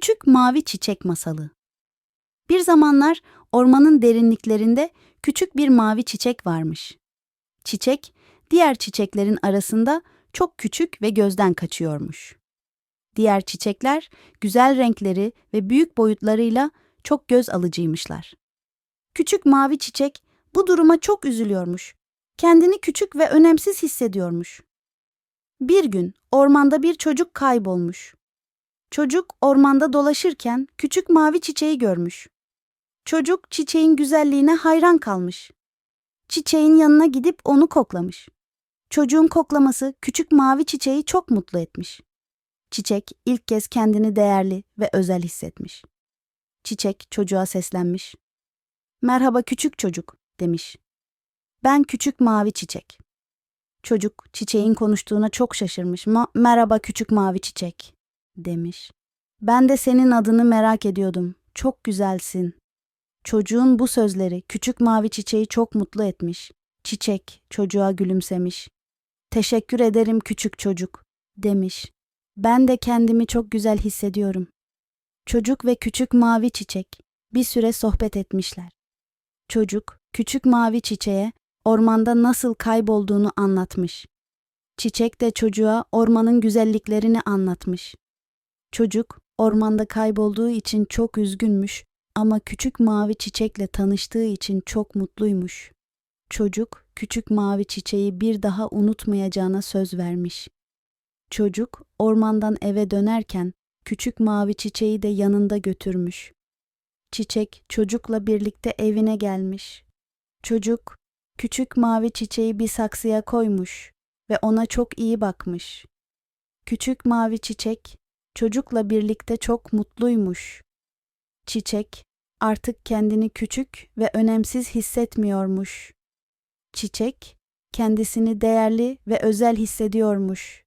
Küçük Mavi Çiçek Masalı Bir zamanlar ormanın derinliklerinde küçük bir mavi çiçek varmış. Çiçek, diğer çiçeklerin arasında çok küçük ve gözden kaçıyormuş. Diğer çiçekler güzel renkleri ve büyük boyutlarıyla çok göz alıcıymışlar. Küçük mavi çiçek bu duruma çok üzülüyormuş. Kendini küçük ve önemsiz hissediyormuş. Bir gün ormanda bir çocuk kaybolmuş. Çocuk ormanda dolaşırken küçük mavi çiçeği görmüş. Çocuk çiçeğin güzelliğine hayran kalmış. Çiçeğin yanına gidip onu koklamış. Çocuğun koklaması küçük mavi çiçeği çok mutlu etmiş. Çiçek ilk kez kendini değerli ve özel hissetmiş. Çiçek çocuğa seslenmiş. Merhaba küçük çocuk demiş. Ben küçük mavi çiçek. Çocuk çiçeğin konuştuğuna çok şaşırmış. Ma- Merhaba küçük mavi çiçek demiş. Ben de senin adını merak ediyordum. Çok güzelsin. Çocuğun bu sözleri küçük mavi çiçeği çok mutlu etmiş. Çiçek çocuğa gülümsemiş. Teşekkür ederim küçük çocuk demiş. Ben de kendimi çok güzel hissediyorum. Çocuk ve küçük mavi çiçek bir süre sohbet etmişler. Çocuk küçük mavi çiçeğe ormanda nasıl kaybolduğunu anlatmış. Çiçek de çocuğa ormanın güzelliklerini anlatmış. Çocuk ormanda kaybolduğu için çok üzgünmüş ama küçük mavi çiçekle tanıştığı için çok mutluymuş. Çocuk küçük mavi çiçeği bir daha unutmayacağına söz vermiş. Çocuk ormandan eve dönerken küçük mavi çiçeği de yanında götürmüş. Çiçek çocukla birlikte evine gelmiş. Çocuk küçük mavi çiçeği bir saksıya koymuş ve ona çok iyi bakmış. Küçük mavi çiçek çocukla birlikte çok mutluymuş. Çiçek artık kendini küçük ve önemsiz hissetmiyormuş. Çiçek kendisini değerli ve özel hissediyormuş.